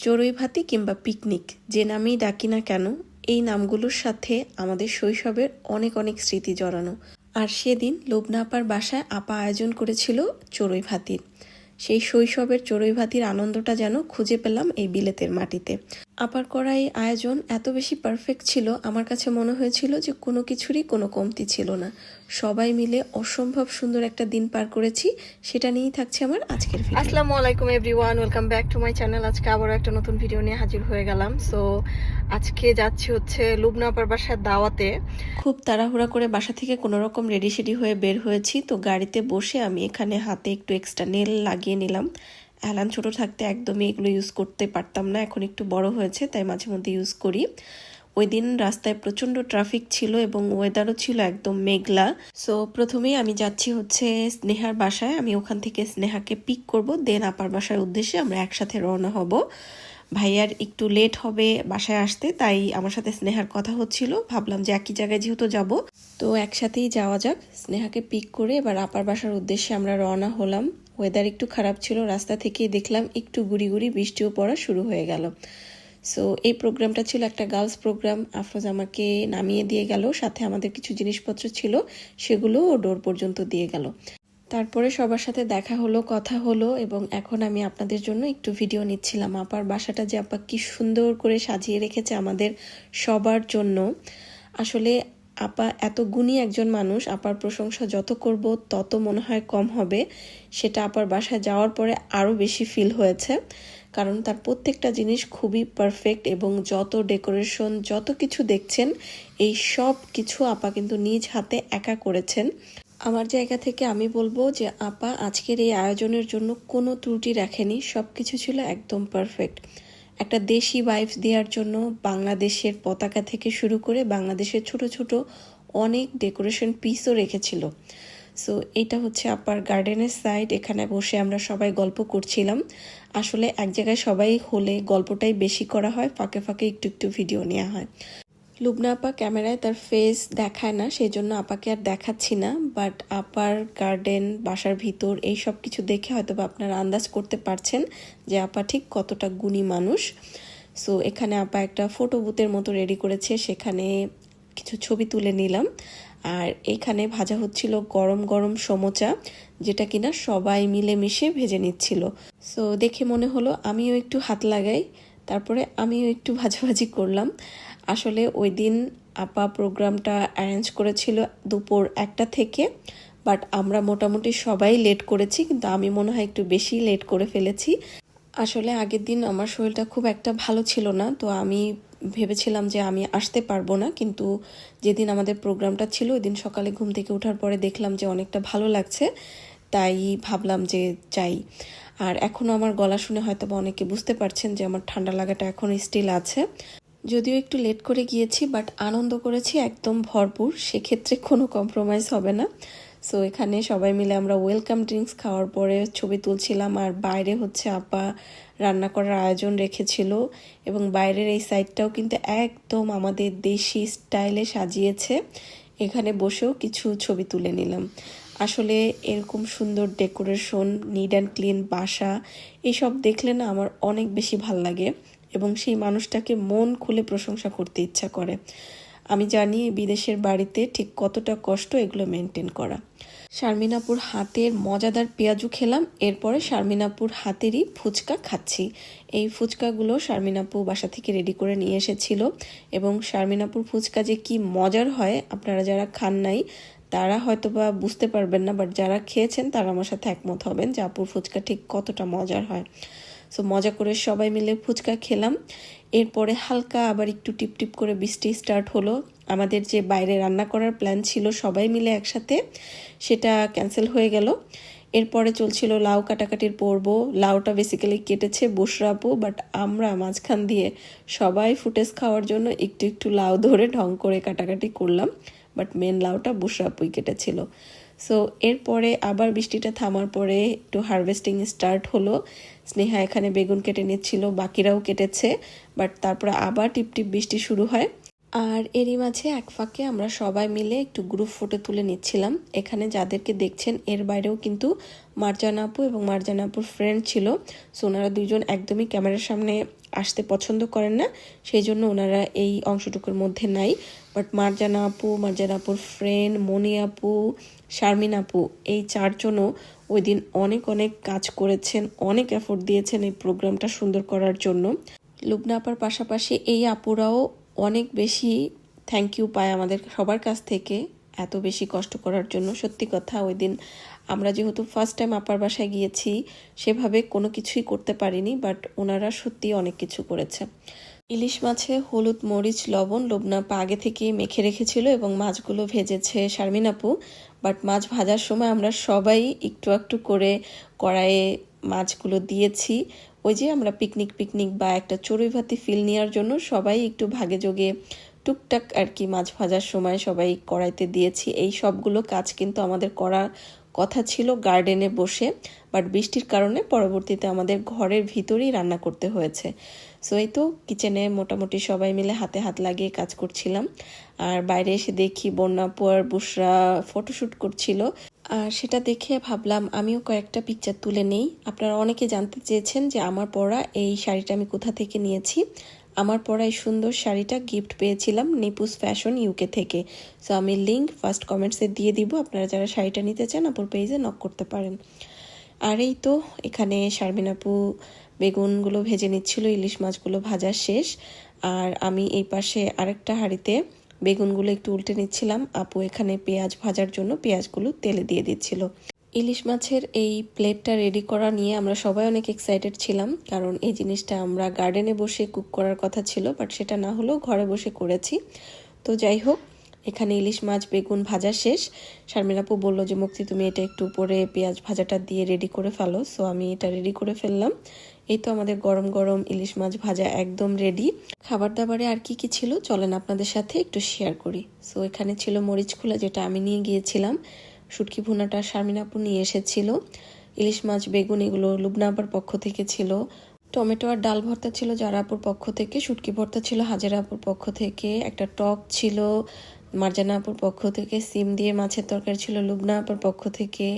চড়ুই ভাতি কিংবা পিকনিক, যে নামেই ডাকি না কেন, এই নামগুলোর সাথে আমাদের শৈশবের অনেক অনেক স্মৃতি জড়ানো। আর সেদিন লোবনা আপার বাসায় আপা আয়োজন করেছিল চড়ুই ভাতির সেই শৈশবের চড়ুই ভাতির আনন্দটা যেন খুঁজে পেলাম এই বিলেতের মাটিতে। আপার করা এই আয়োজন এত বেশি পারফেক্ট ছিল আমার কাছে মনে হয়েছিল যে কোনো কিছুরই কোনো কমতি ছিল না। সবাই মিলে অসম্ভব সুন্দর একটা দিন পার করেছি সেটা নিয়েই থাকছে আমার আজকের ভিডিও আসসালামু আলাইকুম everyone welcome back to my channel আজকে আবারও একটা নতুন ভিডিও নিয়ে হাজির হয়ে গেলাম। সো আজকে যাচ্ছি হচ্ছে লুবনা আপার বাসার দাওয়াতে। খুব তাড়াহুড়া করে বাসা থেকে কোনো রকম রেডি সেডি হয়ে বের হয়েছি তো গাড়িতে বসে আমি এখানে হাতে একটু এক্সট্রা নেল লাগিয়ে নিলাম। অ্যালান ছোট থাকতে একদমই এগুলো ইউজ করতে পারতাম না, এখন একটু বড় হয়েছে, তাই মাঝে মধ্যে ইউজ করি। ওই দিন রাস্তায় প্রচণ্ড ট্রাফিক ছিল এবং ওয়েদারও ছিল একদম মেঘলা। সো প্রথমেই আমি যাচ্ছি হচ্ছে স্নেহার বাসায়। আমি ওখান থেকে স্নেহাকে পিক করব দেন আপার বাসার উদ্দেশ্যে আমরা একসাথে রওনা হব। ভাইয়ার একটু লেট হবে বাসায় আসতে, তাই আমার সাথে স্নেহার কথা হচ্ছিল। ভাবলাম যে একই জায়গায় যেহেতু যাব, তো একসাথেই যাওয়া যাক। স্নেহাকে পিক করে এবার আপার বাসার উদ্দেশ্যে আমরা রওনা হলাম। ওয়েদার একটু খারাপ ছিল, রাস্তা থেকেই দেখলাম একটু গুড়ি গুড়ি বৃষ্টিও পড়া শুরু হয়ে গেল। সো এই প্রোগ্রামটা ছিল একটা গার্লস প্রোগ্রাম আফরোজ আমাকে নামিয়ে দিয়ে গেল, সাথে আমাদের কিছু জিনিসপত্র ছিল সেগুলো ও ডোর পর্যন্ত দিয়ে গেল। তারপরে সবার সাথে দেখা হলো, কথা হলো, এবং এখন আমি আপনাদের জন্য একটু ভিডিও নিচ্ছিলাম। আপার বাসাটা যে আপা কি সুন্দর করে সাজিয়ে রেখেছে আমাদের সবার জন্য। আসলে আপা এত গুণী একজন মানুষ, আপার প্রশংসা যত করব তত মনে হয় কম হবে। সেটা আপার বাসায় যাওয়ার পরে আরও বেশি ফিল হয়েছে। কারণ তার প্রত্যেকটা জিনিস খুবই পারফেক্ট এবং যত ডেকোরেশন যত কিছু দেখছেন, এই সব কিছু আপা কিন্তু নিজ হাতে একা করেছেন। আমার জায়গা থেকে আমি বলব যে আপা আজকের এই আয়োজনের জন্য কোনো ত্রুটি রাখেনি সব কিছু ছিল একদম পারফেক্ট একটা দেশি ভাইবস দেওয়ার জন্য বাংলাদেশের পতাকা থেকে শুরু করে বাংলাদেশের ছোট ছোট অনেক ডেকোরেশন পিসও রেখেছিল। সো এটা হচ্ছে আপার গার্ডেনের সাইড এখানে বসে আমরা সবাই গল্প করছিলাম। আসলে এক জায়গায় সবাই হলে গল্পটাই বেশি করা হয়, ফাঁকে ফাঁকে একটু একটু ভিডিও নেওয়া হয়। লুবনা আপা ক্যামেরায় তার ফেস দেখায় না সেই জন্য আপাকে আর দেখাচ্ছি না বাট আপার গার্ডেন বাসার ভিতর এই সব কিছু দেখে হয়তো বা আপনারা আন্দাজ করতে পারছেন যে আপা ঠিক কতটা গুণী মানুষ। সো এখানে আপা একটা ফটো বুথের মতো রেডি করেছে, সেখানে কিছু ছবি তুলে নিলাম। আর এখানে ভাজা হচ্ছিল গরম গরম সমোচা, যেটা কিনা সবাই মিলে মিশে ভেজে নিচ্ছিল। সো দেখে মনে হলো আমিও একটু হাত লাগাই, তারপরে আমিও একটু ভাজাভাজি করলাম। আসলে ওই দিন আপা প্রোগ্রামটা অ্যারেঞ্জ করেছিল দুপুর একটা থেকে বাট আমরা মোটামুটি সবাই লেট করেছি, কিন্তু আমি মনে হয় একটু বেশি লেট করে ফেলেছি। আসলে আগের দিন আমার শরীরটা খুব একটা ভালো ছিল না, তো আমি ভেবেছিলাম যে আমি আসতে পারব না, কিন্তু যেদিন আমাদের প্রোগ্রামটা ছিল ওই দিন সকালে ঘুম থেকে ওঠার পরে দেখলাম যে অনেকটা ভালো লাগছে, তাই ভাবলাম যে যাই। আর এখনও আমার গলা শুনে হয়তো বা অনেকে বুঝতে পারছেন যে আমার ঠান্ডা লাগাটা এখন স্টিল আছে। যদিও একটু লেট করে গিয়েছি বাট আনন্দ করেছি, একদম ভরপুর। সেক্ষেত্রে কোনো কম্প্রোমাইজ হবে না। সো এখানে সবাই মিলে আমরা ওয়েলকাম ড্রিঙ্কস খাওয়ার পরে ছবি তুলছিলাম আর বাইরে হচ্ছে আপা রান্না করার আয়োজন রেখেছিল এবং বাইরের এই সাইডটাও কিন্তু একদম আমাদের দেশি স্টাইলে সাজিয়েছে। এখানে বসেও কিছু ছবি তুলে নিলাম। আসলে এরকম সুন্দর ডেকোরেশন নিড অ্যান্ড ক্লিন বাসা, এসব দেখলে না আমার অনেক বেশি ভালো লাগে। এবং সেই মানুষটাকে মন খুলে প্রশংসা করতে ইচ্ছা করে। আমি জানি বিদেশের বাড়িতে ঠিক কতটা কষ্ট এগুলো মেনটেন করা। শারমিনাপুর হাতের মজাদার পেঁয়াজু খেলাম, এরপরে শারমিনাপুর হাতেরই ফুচকা খাচ্ছি। এই ফুচকাগুলো শারমিনাপু বাসা থেকে রেডি করে নিয়ে এসেছিল এবং শারমিনাপুর ফুচকা যে কি মজার হয়, আপনারা যারা খান নাই, তারা হয়তো বা বুঝতে পারবেন না বাট যারা খেয়েছেন তারা আমার সাথে একমত হবেন যে আপুর ফুচকা ঠিক কতটা মজার হয়। সো মজা করে সবাই মিলে ফুচকা খেলাম। এরপরে হালকা আবার একটু টিপ টিপ করে বৃষ্টি স্টার্ট হলো। আমাদের যে বাইরে রান্না করার প্ল্যান ছিল সবাই মিলে একসাথে, সেটা ক্যান্সেল হয়ে গেল। এরপরে চলছিল লাউ কাটাকাটির পর্ব। লাউটা বেসিক্যালি কেটেছে বসরাপু বাট আমরা মাঝখান দিয়ে সবাই ফুটেজ খাওয়ার জন্য একটু একটু লাউ ধরে ঢং করে কাটাকাটি করলাম। বাট মেন লাউটা বসরাপুই কেটেছিল। সো এরপরে আবার বৃষ্টিটা থামার পরে একটু হারভেস্টিং স্টার্ট হলো। স্নেহা এখানে বেগুন কেটে নিচ্ছিল, বাকিরাও কেটেছে বাট তারপরে আবার টিপটিপ টিপ বৃষ্টি শুরু হয়। আর এরই মাঝে এক ফাঁকে আমরা সবাই মিলে একটু গ্রুপ ফটো তুলে নিচ্ছিলাম। এখানে যাদেরকে দেখছেন, এর বাইরেও কিন্তু মার্জানা আপু এবং মার্জানা আপুর ফ্রেন্ড ছিল। সো ওনারা দুজন একদমই ক্যামেরার সামনে আসতে পছন্দ করেন না, সেই জন্য ওনারা এই অংশটুকুর মধ্যে নাই। বাট মার্জানা আপু, মার্জানা আপুর ফ্রেন্ড মনি আপু, শারমিন আপু, এই চারজনও ওই দিন অনেক অনেক কাজ করেছেন, অনেক এফোর্ট দিয়েছেন এই প্রোগ্রামটা সুন্দর করার জন্য। লুবনা আপার পাশাপাশি এই আপুরাও অনেক বেশি থ্যাংক ইউ পায় আমাদের সবার কাছ থেকে এত বেশি কষ্ট করার জন্য। সত্যি কথা, ওই দিন আমরা যেহেতু ফার্স্ট টাইম আপার বাসায় গিয়েছি, সেভাবে কোনো কিছুই করতে পারিনি বাট ওনারা সত্যি অনেক কিছু করেছে। ইলিশ মাছে হলুদ, মরিচ, লবণ লোবনাপা আগে থেকেই মেখে রেখেছিল এবং মাছগুলো ভেজেছে শারমিন আপু। বাট মাছ ভাজার সময় আমরা সবাই একটু একটু করে কড়াইয়ে মাছগুলো দিয়েছি। ওই যে আমরা পিকনিক পিকনিক বা একটা চড়ুই ভাতি ফিল নেওয়ার জন্য সবাই একটু ভাগে যোগে টুকটাক আর কি মাছ ভাজার সময় সবাই কড়াইতে দিয়েছি। এই সবগুলো কাজ কিন্তু আমাদের করার কথা ছিল গার্ডেনে বসে বাট বৃষ্টির কারণে পরবর্তীতে আমাদের ঘরের ভিতরেই রান্না করতে হয়েছে। সো এই তো কিচেনে মোটামুটি সবাই মিলে হাতে হাত লাগিয়ে কাজ করছিলাম। আর বাইরে এসে দেখি বন্যা আর বুসরা ফটোশ্যুট করছিল। আর সেটা দেখে ভাবলাম, আমিও কয়েকটা পিকচার তুলে নেই। আপনারা অনেকে জানতে চেয়েছেন যে আমার পরা এই শাড়িটা আমি কোথা থেকে নিয়েছি। আমার পরা এই সুন্দর শাড়িটা গিফট পেয়েছিলাম নিপুস ফ্যাশন ইউকে থেকে। সো আমি লিঙ্ক ফার্স্ট কমেন্টসে দিয়ে দিব। আপনারা যারা শাড়িটা নিতে চান আপুর পেজে নক করতে পারেন। আর এই তো, এখানে শারমিন আপু বেগুনগুলো ভেজে নিচ্ছিল, ইলিশ মাছগুলো ভাজা শেষ। আর আমি এই পাশে আরেকটা হাঁড়িতে বেগুনগুলো একটু উল্টে নিচ্ছিলাম। আপু এখানে পেঁয়াজ ভাজার জন্য পেঁয়াজগুলো তেলে দিয়ে দিচ্ছিল। ইলিশ মাছের এই প্লেটটা রেডি করা নিয়ে আমরা সবাই অনেক এক্সাইটেড ছিলাম, কারণ এই জিনিসটা আমরা গার্ডেনে বসে কুক করার কথা ছিল বাট সেটা না হলেও ঘরে বসে করেছি। তো যাই হোক, এখানে ইলিশ মাছ, বেগুন ভাজা শেষ। শারমিনাপু বলল যে, মুক্তি, তুমি এটা একটু উপরে পেঁয়াজ ভাজাটা দিয়ে রেডি করে ফেলো। সো আমি এটা রেডি করে ফেললাম। এই তো আমাদের গরম গরম ইলিশ মাছ ভাজা একদম রেডি খাবার দাবারে আর কি কি ছিল চলেন আপনাদের সাথে একটু শেয়ার করি। সো এখানে ছিল মরিচ খোলা যেটা আমি নিয়ে গিয়েছিলাম। শুটকি ভুনাটা শারমিনাপু নিয়ে এসেছিল। ইলিশ মাছ, বেগুন এগুলো লুবনাপার পক্ষ থেকে ছিল। টমেটো আর ডাল ভর্তা ছিল জারাপুর পক্ষ থেকে, শুটকি ভর্তা ছিল হাজারাপুর পক্ষ থেকে, একটা টক ছিল মার্জানা আপুর পক্ষ থেকে, সিম দিয়ে মাছের তরকারি ছিল লুবনা আপুর পক্ষ থেকে,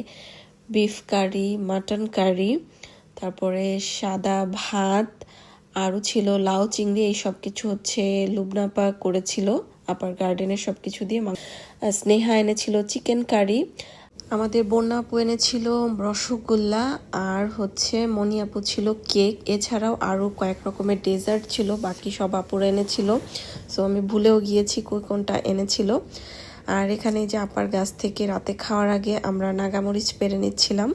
বিফ কারি, মাটন কারি। তারপরে সাদা ভাত, আরও ছিল লাউ, চিংড়ি, এই সব কিছু হচ্ছে লুবনাপা করেছিল আপার গার্ডেনের সব কিছু দিয়ে স্নেহা এনেছিল চিকেন কারি আমাদের বন্যা আপু এনেছিল রসগোল্লা আর হচ্ছে মনি আপু ছিল কেক এছাড়াও আরও কয়েক রকমের ডেজার্ট ছিল, বাকি সব আপুরা এনেছিল সো আমি ভুলেও গিয়েছি কোনটা এনেছিল। আর এখানে যে আপার গাছ থেকে রাতে খাওয়ার আগে আমরা নাগামরিচ পেরে নিচ্ছিলাম।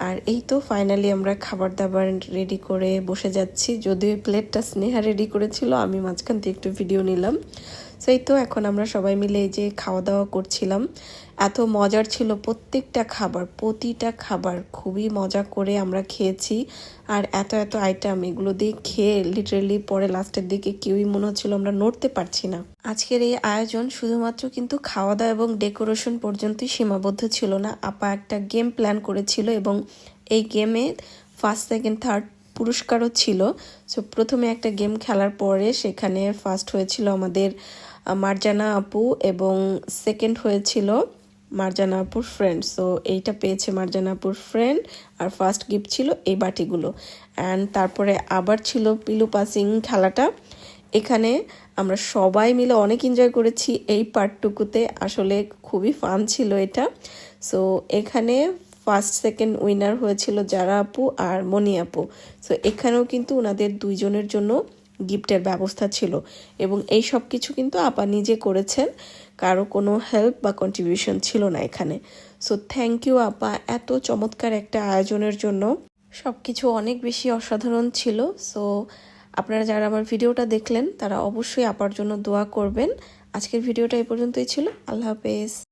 আর এই তো ফাইনালি আমরা খাবার দাবার রেডি করে বসে যাচ্ছি। যদিও প্লেটটা স্নেহা রেডি করেছিল, আমি মাঝখান থেকে একটু ভিডিও নিলাম। সেই তো এখন আমরা সবাই মিলে এই যে খাওয়া দাওয়া করছিলাম, এত মজার ছিল প্রত্যেকটা খাবার, প্রতিটা খাবার খুবই মজা করে আমরা খেয়েছি। আর এত এত আইটেম এগুলো দিয়ে খেয়ে লিটারেলি পরে লাস্টের দিকে কেউই মনে হচ্ছিল আমরা নড়তে পারছি না। আজকের এই আয়োজন শুধুমাত্র কিন্তু খাওয়া দাওয়া এবং ডেকোরেশন পর্যন্তই সীমাবদ্ধ ছিল না। আপা একটা গেম প্ল্যান করেছিল এবং এই গেমে ফার্স্ট সেকেন্ড থার্ড পুরস্কারও ছিল। সো প্রথমে একটা গেম খেলার পরে সেখানে ফার্স্ট হয়েছিল আমাদের মার্জানা আপু এবং সেকেন্ড হয়েছিল মার্জানা আপুর ফ্রেন্ড সো এইটা পেয়েছে মার্জানা আপুর ফ্রেন্ড আর ফার্স্ট গিফট ছিল এই বাটিগুলো। অ্যান্ড তারপরে আবার ছিল পিলু পাসিং খেলাটা। এখানে আমরা সবাই মিলে অনেক এনজয় করেছি এই পার্টটুকুতে আসলে খুবই ফান ছিল এটা। সো এখানে ফার্স্ট সেকেন্ড উইনার হয়েছিল যারা আপু আর মনি আপু। সো এখানেও কিন্তু ওনাদের দুইজনের জন্য গিফটের ব্যবস্থা ছিল। এবং এই সব কিছু কিন্তু আপা নিজে করেছেন। কারও কোনো হেল্প বা কন্ট্রিবিউশন ছিল না এখানে। সো থ্যাংক ইউ আপা। এত চমৎকার একটা আয়োজনের জন্য। সব কিছু অনেক বেশি অসাধারণ ছিল। সো আপনারা যারা আমার ভিডিওটা দেখলেন, তারা অবশ্যই আপার জন্য দোয়া করবেন। আজকের ভিডিওটা এই পর্যন্তই ছিল। আল্লাহ হাফেজ।